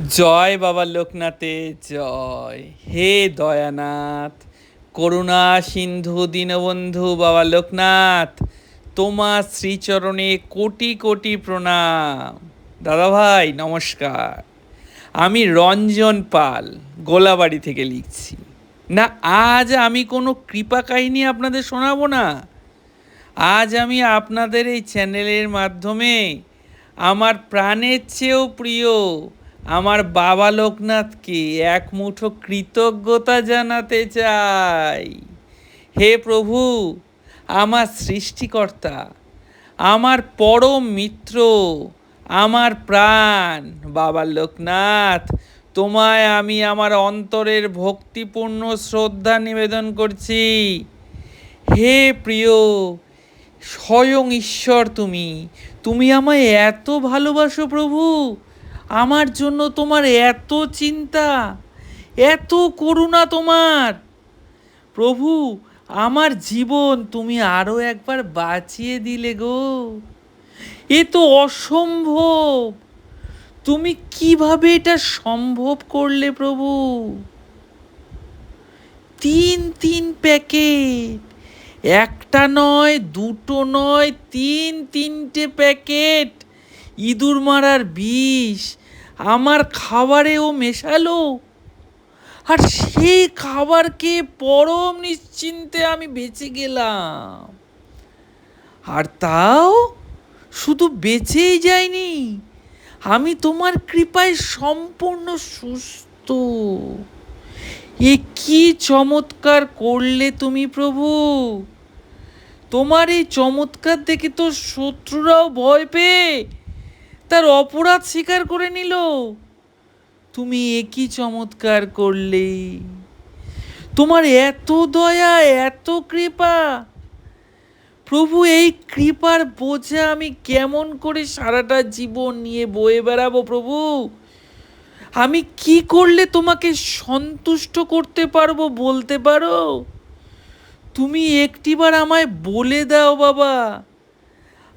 জয় বাবা লোকনাথে, জয়। হে দয়ানাথ, করুণা সিন্ধু দীনবন্ধু বাবা লোকনাথ, তোমার শ্রীচরণে কোটি কোটি প্রণাম। দাদা ভাই, নমস্কার। আমি রঞ্জন পাল, গোলাবাড়ি থেকে লিখছি। না, আজ আমি কোনো কৃপা কাহিনী আপনাদের শোনাবো না। আজ আমি আপনাদের এই চ্যানেলের মাধ্যমে আমার প্রাণের চেয়েও প্রিয় আমার বাবা লোকনাথকে এক মুঠো কৃতজ্ঞতা জানাতে চাই? হে প্রভু, আমার সৃষ্টিকর্তা, আমার পরম মিত্র, আমার প্রাণ। বাবা লোকনাথ, তোমায় আমি আমার অন্তরের ভক্তিপূর্ণ শ্রদ্ধা নিবেদন করছি। হে প্রিয়, স্বয়ং ঈশ্বর তুমি তুমি আমায় এত ভালোবাসো প্রভু। আমার জন্য তোমার এত চিন্তা, এত করুণা তোমার। প্রভু, আমার জীবন তুমি আরও একবার বাঁচিয়ে দিলে গো। এ তো অসম্ভব। তুমি কীভাবে এটা সম্ভব করলে প্রভু? তিন তিন প্যাকেট। একটা নয়, দুটো নয়, তিন, তিনটে প্যাকেট। ইঁদুর মারার বিষ আমার খাবারেও মেশালো। আর সেই খাবারকে পরম নিশ্চিন্তে আমি বেঁচে গেলাম। আর তাও শুধু বেঁচেই যায়নি আমি তোমার কৃপায় সম্পূর্ণ সুস্থ। এ কি চমৎকার করলে তুমি প্রভু? তোমার এই চমৎকার দেখে তো শত্রুরাও ভয় পেয়ে তার অপরাধ স্বীকার করে নিল। তুমি একই চমৎকার করলে তোমার এত দয়া, এত কৃপা। প্রভু, এই কৃপার বোঝা আমি কেমন করে সারাটা জীবন নিয়ে বয়ে বেড়াবো প্রভু? আমি কি করলে তোমাকে সন্তুষ্ট করতে পারব বলতে পারো? তুমি একটিবার আমায় বলে দাও বাবা।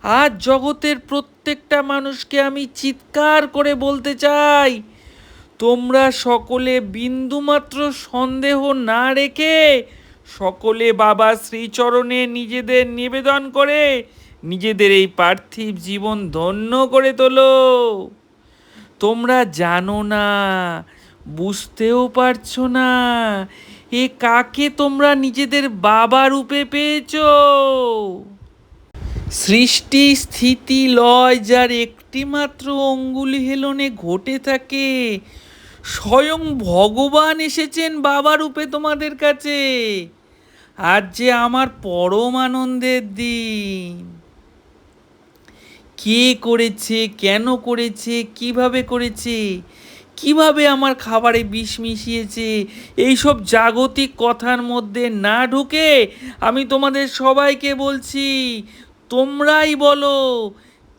আজ জগতের প্রত্যেকটা মানুষকে আমি চিৎকার করে বলতে চাই, তোমরা সকলে বিন্দুমাত্র সন্দেহ না রেখে সকলে বাবা শ্রীচরণে নিজেদের নিবেদন করে নিজেদের এই পার্থিব জীবন ধন্য করে তোলো। তোমরা জানো না, বুঝতেও পারছ না, এ কাকে তোমরা নিজেদের বাবা রূপে পেয়েছ? সৃষ্টি স্থিতি লয় যার একটিমাত্র অঙ্গুলি হেলনে ঘটে থাকে। স্বয়ং ভগবান এসেছেন বাবা রূপে তোমাদের কাছে। আজ যে আমার পরম আনন্দের দিন। কে করেছে, কেন করেছে, কীভাবে করেছে, কীভাবে আমার খাবারে বিষ মিশিয়েছে, এইসব জাগতিক কথার মধ্যে না ঢুকে আমি তোমাদের সবাইকে বলছি তোমরাই বলো,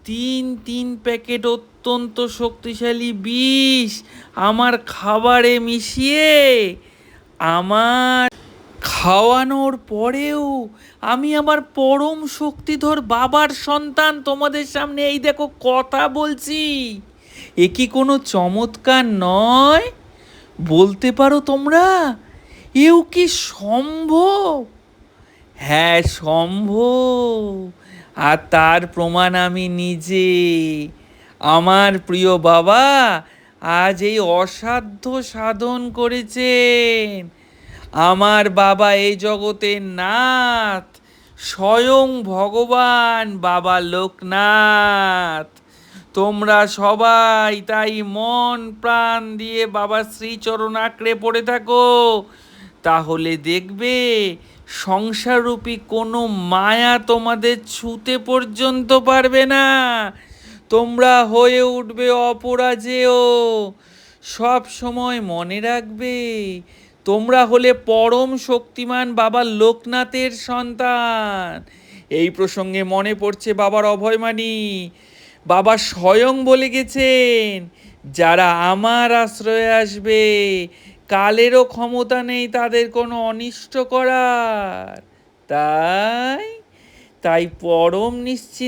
তিন তিন প্যাকেট অত্যন্ত শক্তিশালী বিষ আমার খাবারে মিশিয়ে আমার খাওয়ানোর পরেও আমি আমার পরম শক্তিধর বাবার সন্তান তোমাদের সামনে এই দেখো কথা বলছি। এ কি কোনো চমৎকার নয়? বলতে পারো তোমরা? এও কি সম্ভব? হ্যাঁ সম্ভব। আর তার প্রমাণ আমি নিজে। আমার প্রিয় বাবা আজ এই অসাধ্য সাধন করেছেন। আমার বাবা এই জগতের নাথ, স্বয়ং ভগবান বাবা লোকনাথ। তোমরা সবাই তাই মন প্রাণ দিয়ে বাবা শ্রীচরণ আঁকড়ে পড়ে থাকো। তাহলে দেখবে সংসাররূপী কোনো মায়া তোমাদের ছুতে পর্যন্ত পারবে না। তোমরা হয়ে উঠবে অপরাজেয়। সব সময় মনে রাখবে, তোমরা হলে পরম শক্তিমান বাবা লোকনাথের সন্তান। এই প্রসঙ্গে মনে পড়ছে বাবার অভয়মানী বাবা স্বয়ং বলে গেছেন, যারা আমার আশ্রয়ে আসবে কালেরও ক্ষমতা নেই তাদের কোনো অনিষ্ট করার। তাই তাই পরম নিশ্চিন্ত